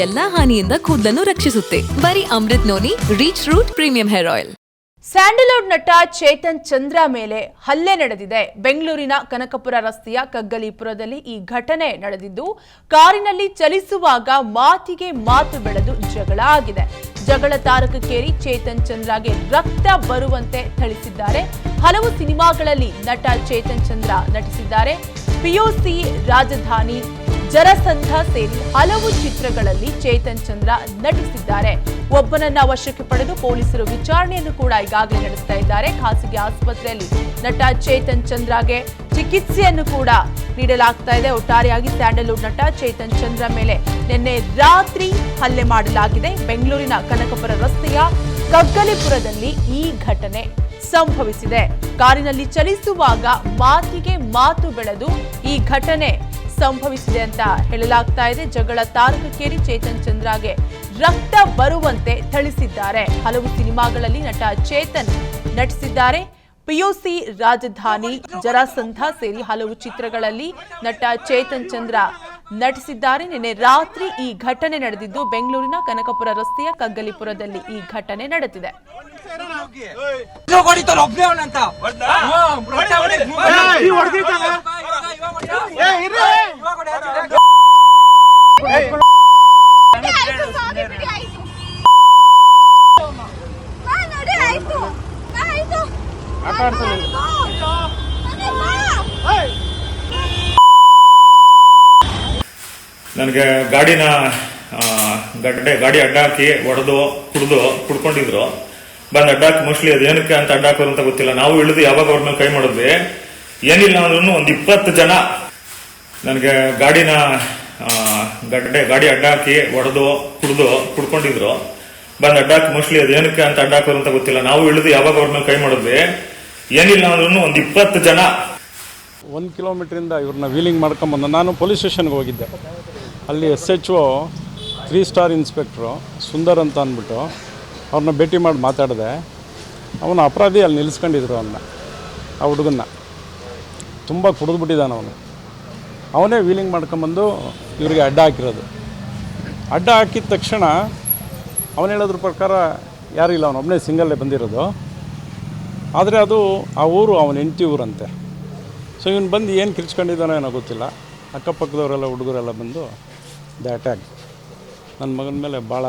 ಎಲ್ಲಾ ಹಾನಿಯಿಂದ ಕೂದಲನ್ನು ರಕ್ಷಿಸುತ್ತೆ. ಬರೀ Amrut Noni reach root premium hair oil sandalwood ನಟ ಚೇತನ್ ಚಂದ್ರ ಮೇಲೆ ಹಲ್ಲೆ ನಡೆದಿದೆ. ಬೆಂಗಳೂರಿನ ಕನಕಪುರ ರಸ್ತೆಯ ಕಗ್ಗಲೀಪುರದಲ್ಲಿ ಈ ಘಟನೆ ನಡೆದಿದ್ದು, ಕಾರಿನಲ್ಲಿ ಚಲಿಸುವಾಗ ಮಾತಿಗೆ ಮಾತು ಬೆಳೆದು ಜಗಳ ಆಗಿದೆ. ಜಗಳ ತಾರಕಕ್ಕೇರಿ ಚೇತನ್ ಚಂದ್ರಗೆ ರಕ್ತ ಬರುವಂತೆ ಥಳಿಸಿದ್ದಾರೆ. ಹಲವು ಸಿನಿಮಾಗಳಲ್ಲಿ ನಟ ಚೇತನ್ ಚಂದ್ರ ನಟಿಸಿದ್ದಾರೆ. ಪಿಯುಸಿ ರಾಜಧಾನಿ ಜರಸಂಧ ಸೇರಿ ಹಲವು ಚಿತ್ರಗಳಲ್ಲಿ ಚೇತನ್ ಚಂದ್ರ ನಟಿಸಿದ್ದಾರೆ. ಒಬ್ಬನನ್ನ ವಶಕ್ಕೆ ಪಡೆದು ಪೊಲೀಸರು ವಿಚಾರಣೆಯನ್ನು ಕೂಡ ಈಗಾಗಲೇ ನಡೆಸ್ತಾ ಇದ್ದಾರೆ. ಖಾಸಗಿ ಆಸ್ಪತ್ರೆಯಲ್ಲಿ ನಟ ಚೇತನ್ ಚಂದ್ರಗೆ ಚಿಕಿತ್ಸೆಯನ್ನು ಕೂಡ ನೀಡಲಾಗ್ತಾ ಇದೆ. ಒಟ್ಟಾರೆಯಾಗಿ ಸ್ಯಾಂಡಲ್ವುಡ್ ನಟ ಚೇತನ್ ಚಂದ್ರ ಮೇಲೆ ನಿನ್ನೆ ರಾತ್ರಿ ಹಲ್ಲೆ ಮಾಡಲಾಗಿದೆ. ಬೆಂಗಳೂರಿನ ಕನಕಪುರ ರಸ್ತೆಯ ಕಗ್ಗಲಿಪುರದಲ್ಲಿ ಈ ಘಟನೆ ಸಂಭವಿಸಿದೆ. ಕಾರಿನಲ್ಲಿ ಚಲಿಸುವಾಗ ಮಾತಿಗೆ ಮಾತು ಬೆಳೆದು ಈ ಘಟನೆ ಸಂಭವಿಸಿದೆ ಅಂತ ಹೇಳಲಾಗ್ತಾ ಇದೆ. ಜಗಳ ತಾರಕಕ್ಕೇರಿ ಚೇತನ್ ಚಂದ್ರಗೆ ರಕ್ತ ಬರುವಂತೆ ಥಳಿಸಿದ್ದಾರೆ. ಹಲವು ಸಿನಿಮಾಗಳಲ್ಲಿ ನಟ ಚೇತನ್ ನಟಿಸಿದ್ದಾರೆ. ಪಿಯುಸಿ ರಾಜಧಾನಿ ಜರಾಸಂಧ ಸೇರಿ ಹಲವು ಚಿತ್ರಗಳಲ್ಲಿ ನಟ ಚೇತನ್ ಚಂದ್ರ ನಟಿಸಿದ್ದಾರೆ. ನಿನ್ನೆ ರಾತ್ರಿ ಈ ಘಟನೆ ನಡೆದಿದ್ದು ಬೆಂಗಳೂರಿನ ಕನಕಪುರ ರಸ್ತೆಯ ಕಗ್ಗಲಿಪುರದಲ್ಲಿ ಈ ಘಟನೆ ನಡೆದಿದೆ. ನನಗೆ ಗಾಡಿನ ಗಡ್ಡೆ ಗಾಡಿ ಅಡ್ಡ ಹಾಕಿ ಹೊಡೆದು ಕುಡ್ದು, ಕುಡ್ಕೊಂಡಿದ್ರು. ಬಂದು ಅಡ್ಡ ಹಾಕಿ ಮೋಸ್ಟ್ಲಿ ಅದೇನಕ್ಕೆ ಅಂತ ಅಡ್ಡ ಹಾಕೋರು ಅಂತ ಗೊತ್ತಿಲ್ಲ. ನಾವು ಇಳಿದು ಯಾವಾಗ ಅವ್ರ ಮೇಲೆ ಕೈ ಮಾಡಿದ್ವಿ? ಏನಿಲ್ಲ ಅಂದ್ರೂ ಒಂದು ಇಪ್ಪತ್ತು ಜನ. ನನಗೆ ಗಾಡಿನ ಗಡ್ಡೆ ಗಾಡಿ ಅಡ್ಡ ಹಾಕಿ ಹೊಡೆದು ಕುಡ್ದು, ಕುಡ್ಕೊಂಡಿದ್ರು. ಬಂದು ಅಡ್ಡ ಹಾಕಿ ಮೋಸ್ಟ್ಲಿ ಅದೇನಕ್ಕೆ ಅಂತ ಅಡ್ಡ ಹಾಕೋರು ಅಂತ ಗೊತ್ತಿಲ್ಲ. ನಾವು ಇಳಿದು ಯಾವಾಗ ಅವ್ರ ಮೇಲೆ ಕೈ ಮಾಡಿದ್ವಿ? ಏನಿಲ್ಲ ಅಂದ್ರೂ ಒಂದು ಇಪ್ಪತ್ತು ಜನ. ಒಂದು ಕಿಲೋಮೀಟ್ರಿಂದ ಇವ್ರನ್ನ ವೀಲಿಂಗ್ ಮಾಡ್ಕೊಂಬಂದು, ನಾನು ಪೊಲೀಸ್ ಸ್ಟೇಷನ್ಗೆ ಹೋಗಿದ್ದೆ. ಅಲ್ಲಿ S H O three star inspector Sundar ಅಂತ ಅಂದ್ಬಿಟ್ಟು ಅವ್ರನ್ನ ಭೇಟಿ ಮಾಡಿ ಮಾತಾಡಿದೆ. ಅವನ ಅಪರಾಧಿ, ಅಲ್ಲಿ ನಿಲ್ಲಿಸ್ಕೊಂಡಿದ್ರು ಅವನ್ನ ಆ ಹುಡುಗನ್ನ. ತುಂಬ ಕುಡಿದ್ಬಿಟ್ಟಿದ್ದಾನೆ ಅವನು. ಅವನೇ ವೀಲಿಂಗ್ ಮಾಡ್ಕೊಂಬಂದು ಇವರಿಗೆ ಅಡ್ಡ ಹಾಕಿರೋದು. ಅಡ್ಡ ಹಾಕಿದ ತಕ್ಷಣ ಅವನು ಹೇಳೋದ್ರ ಪ್ರಕಾರ ಯಾರಿಲ್ಲ ಅವನೊಬ್ಬನೇ ಸಿಂಗಲ್ಲೇ ಬಂದಿರೋದು. ಆದರೆ ಅದು ಆ ಊರು ಅವನ ಹೆಂಡತಿ ಊರಂತೆ. ಸೊ ಇವನು ಬಂದು ಏನು ಕಿರ್ಚ್ಕೊಂಡಿದ್ದಾನೋ ಏನೋ ಗೊತ್ತಿಲ್ಲ. ಅಕ್ಕಪಕ್ಕದವರೆಲ್ಲ ಹುಡುಗರೆಲ್ಲ ಬಂದು ದ ಅಟ್ಯಾಕ್ ನನ್ನ ಮಗನ ಮೇಲೆ ಭಾಳ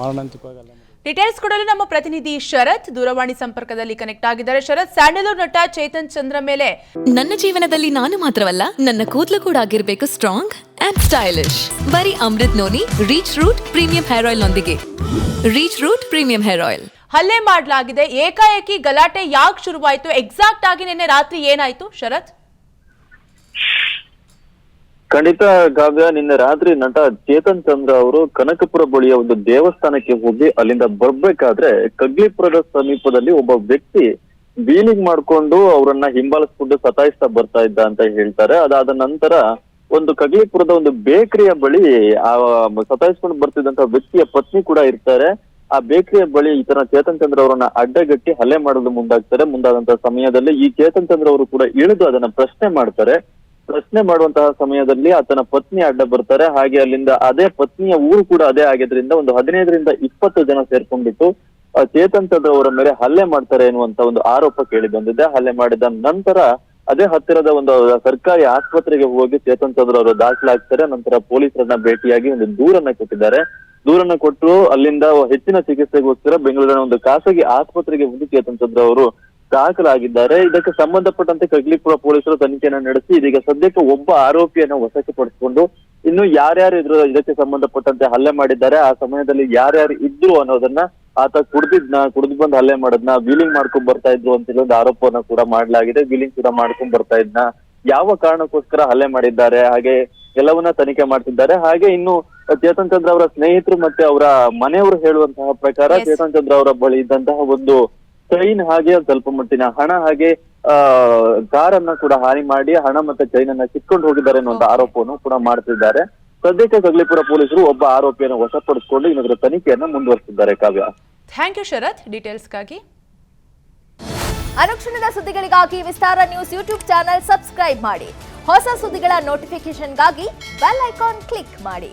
ಮಾರಣಾಂತಿಕವಾಗಲ್ಲ ಡೀಟೇಲ್ಸ್ ಕೊಡಲು ನಮ್ಮ ಪ್ರತಿನಿಧಿ ಶರತ್ ದೂರವಾಣಿ ಸಂಪರ್ಕದಲ್ಲಿ ಕನೆಕ್ಟ್ ಆಗಿದ್ದಾರೆ. ಶರತ್ ಸ್ಯಾಂಡಲ್ವುಡ್ ನಟ ಚೇತನ್ ಚಂದ್ರ ಮೇಲೆ. ನನ್ನ ಜೀವನದಲ್ಲಿ ನಾನು ಮಾತ್ರವಲ್ಲ ನನ್ನ ಕೂದಲು ಕೂಡ ಆಗಿರ್ಬೇಕು ಸ್ಟ್ರಾಂಗ್ ಅಂಡ್ ಸ್ಟೈಲಿಶ್ ಬರೀ Amrut Noni reach root premium hair oil ನೊಂದಿಗೆ. Reach root premium hair oil ಹಲ್ಲೆ ಮಾಡಲಾಗಿದೆ. ಏಕಾಏಕಿ ಗಲಾಟೆ ಯಾಕೆ ಶುರುವಾಯಿತು? ಎಕ್ಸಾಕ್ಟ್ ಆಗಿ ನಿನ್ನೆ ರಾತ್ರಿ ಏನಾಯ್ತು? ಶರತ್? ಖಂಡಿತ ಕಾವ್ಯ, ನಿನ್ನೆ ರಾತ್ರಿ ನಟ ಚೇತನ್ ಚಂದ್ರ ಅವರು ಕನಕಪುರ ಬಳಿಯ ಒಂದು ದೇವಸ್ಥಾನಕ್ಕೆ ಹೋಗಿ ಅಲ್ಲಿಂದ ಬರ್ಬೇಕಾದ್ರೆ ಕಗ್ಲಿಪುರದ ಸಮೀಪದಲ್ಲಿ ಒಬ್ಬ ವ್ಯಕ್ತಿ ಬೀಲಿಂಗ್ ಮಾಡ್ಕೊಂಡು ಅವರನ್ನ ಹಿಂಬಾಲಿಸ್ಕೊಂಡು ಸತಾಯಿಸ್ತಾ ಬರ್ತಾ ಇದ್ದ ಅಂತ ಹೇಳ್ತಾರೆ. ಅದಾದ ನಂತರ ಒಂದು ಕಗ್ಲಿಪುರದ ಒಂದು ಬೇಕರಿಯ ಬಳಿ ಆ, ಸತಾಯಿಸ್ಕೊಂಡು ಬರ್ತಿದ್ದಂತ ವ್ಯಕ್ತಿಯ ಪತ್ನಿ ಕೂಡ ಇರ್ತಾರೆ. ಆ ಬೇಕರಿಯ ಬಳಿ ಈ ತರ ಚೇತನ್ ಚಂದ್ರ ಅವರನ್ನ ಅಡ್ಡಗಟ್ಟಿ ಹಲ್ಲೆ ಮಾಡಲು ಮುಂದಾಗ್ತಾರೆ ಮುಂದಾದಂತಹ ಸಮಯದಲ್ಲಿ ಈ ಚೇತನ್ ಚಂದ್ರ ಅವರು ಕೂಡ ಇಳಿದು ಅದನ್ನ ಪ್ರಶ್ನೆ ಮಾಡ್ತಾರೆ. ಪ್ರಶ್ನೆ ಮಾಡುವಂತಹ ಸಮಯದಲ್ಲಿ ಆತನ ಪತ್ನಿ ಅಡ್ಡ ಬರ್ತಾರೆ. ಹಾಗೆ ಅಲ್ಲಿಂದ ಅದೇ ಪತ್ನಿಯ ಊರು ಕೂಡ ಅದೇ ಆಗಿದ್ರಿಂದ ಒಂದು ಹದಿನೈದರಿಂದ ಇಪ್ಪತ್ತು ಜನ ಸೇರ್ಕೊಂಡಿತ್ತು ಚೇತನ್ ಚಂದ್ರ ಅವರ ಮೇಲೆ ಹಲ್ಲೆ ಮಾಡ್ತಾರೆ ಎನ್ನುವಂತ ಒಂದು ಆರೋಪ ಕೇಳಿ ಬಂದಿದೆ. ಹಲ್ಲೆ ಮಾಡಿದ ನಂತರ ಅದೇ ಹತ್ತಿರದ ಒಂದು ಸರ್ಕಾರಿ ಆಸ್ಪತ್ರೆಗೆ ಹೋಗಿ ಚೇತನ್ ಚಂದ್ರ ಅವರು ದಾಖಲಾಗ್ತಾರೆ. ನಂತರ ಪೊಲೀಸರನ್ನ ಭೇಟಿಯಾಗಿ ಒಂದು ದೂರನ್ನ ಕೊಟ್ಟಿದ್ದಾರೆ. ದೂರನ್ನ ಕೊಟ್ಟು ಅಲ್ಲಿಂದ ಹೆಚ್ಚಿನ ಚಿಕಿತ್ಸೆಗೋಸ್ಕರ ಬೆಂಗಳೂರಿನ ಒಂದು ಖಾಸಗಿ ಆಸ್ಪತ್ರೆಗೆ ಚೇತನ್ ಅವರು. ದಾಖಲಾಗಿದ್ದಾರೆ. ಇದಕ್ಕೆ ಸಂಬಂಧಪಟ್ಟಂತೆ ಕಗ್ಲಿಪುರ ಪೊಲೀಸರು ತನಿಖೆಯನ್ನು ನಡೆಸಿ ಇದೀಗ ಸದ್ಯಕ್ಕೆ ಒಬ್ಬ ಆರೋಪಿಯನ್ನು ವಶಕ್ಕೆ ಪಡಿಸಿಕೊಂಡು ಇನ್ನು ಯಾರ್ಯಾರು ಇದ್ರು ಇದಕ್ಕೆ ಸಂಬಂಧಪಟ್ಟಂತೆ ಹಲ್ಲೆ ಮಾಡಿದ್ದಾರೆ? ಆ ಸಮಯದಲ್ಲಿ ಯಾರ್ಯಾರು ಇದ್ರು ಅನ್ನೋದನ್ನ ಆತ ಕುಡ್ದಿದ್ನ, ಕುಡಿದು ಬಂದು ಹಲ್ಲೆ ಮಾಡೋದ್ನ, ವೀಲಿಂಗ್ ಮಾಡ್ಕೊಂಡ್ ಬರ್ತಾ ಇದ್ರು ಅಂತ ಒಂದು ಆರೋಪವನ್ನ ಕೂಡ ಮಾಡಲಾಗಿದೆ. ವೀಲಿಂಗ್ ಕೂಡ ಮಾಡ್ಕೊಂಡ್ ಬರ್ತಾ ಇದ್ನ. ಯಾವ ಕಾರಣಕ್ಕೋಸ್ಕರ ಹಲ್ಲೆ ಮಾಡಿದ್ದಾರೆ? ಹಾಗೆ ಎಲ್ಲವನ್ನ ತನಿಖೆ ಮಾಡ್ತಿದ್ದಾರೆ. ಹಾಗೆ ಇನ್ನು ಚೇತನ್ ಚಂದ್ರ ಅವರ ಸ್ನೇಹಿತರು ಮತ್ತೆ ಅವರ ಮನೆಯವರು ಹೇಳುವಂತಹ ಪ್ರಕಾರ ಚೇತನ್ ಚಂದ್ರ ಅವರ ಬಳಿ ಇದ್ದಂತಹ ಒಂದು ಚೈನ್ ಹಾಗೆ ಸ್ವಲ್ಪ ಮಟ್ಟಿನ ಹಣ ಹಾಗೆ ಆ ಕಾರನ್ನ ಕೂಡ ಹಾನಿ ಮಾಡಿ ಹಣ ಮತ್ತೆ ಚೈನ್ ಅನ್ನ ಕಿತ್ಕೊಂಡು ಹೋಗಿದ್ದಾರೆ ಅನ್ನುವಂತ ಆರೋಪವನ್ನು ಕೂಡ ಮಾಡ್ತಿದ್ದಾರೆ. ಸದ್ಯಕ್ಕೆ ಸಗ್ಲಿಪುರ ಪೊಲೀಸರು ಒಬ್ಬ ಆರೋಪಿಯನ್ನು ವಶಪಡಿಸಿಕೊಂಡು ಇನ್ನೊಂದರ ತನಿಖೆಯನ್ನು ಮುಂದುವರಿಸಿದ್ದಾರೆ ಕಾವ್ಯ. ಥ್ಯಾಂಕ್ ಯು ಶರತ್. ಡೀಟೇಲ್ಸ್ಗಾಗಿ ಅನುಕ್ಷಣದ ಸುದ್ದಿಗಳಿಗಾಗಿ Vistara news YouTube channel subscribe ಮಾಡಿ. ಹೊಸ ಸುದ್ದಿಗಳ ನೋಟಿಫಿಕೇಶನ್ಗಾಗಿ ಬೆಲ್ ಐಕಾನ್ ಕ್ಲಿಕ್ ಮಾಡಿ.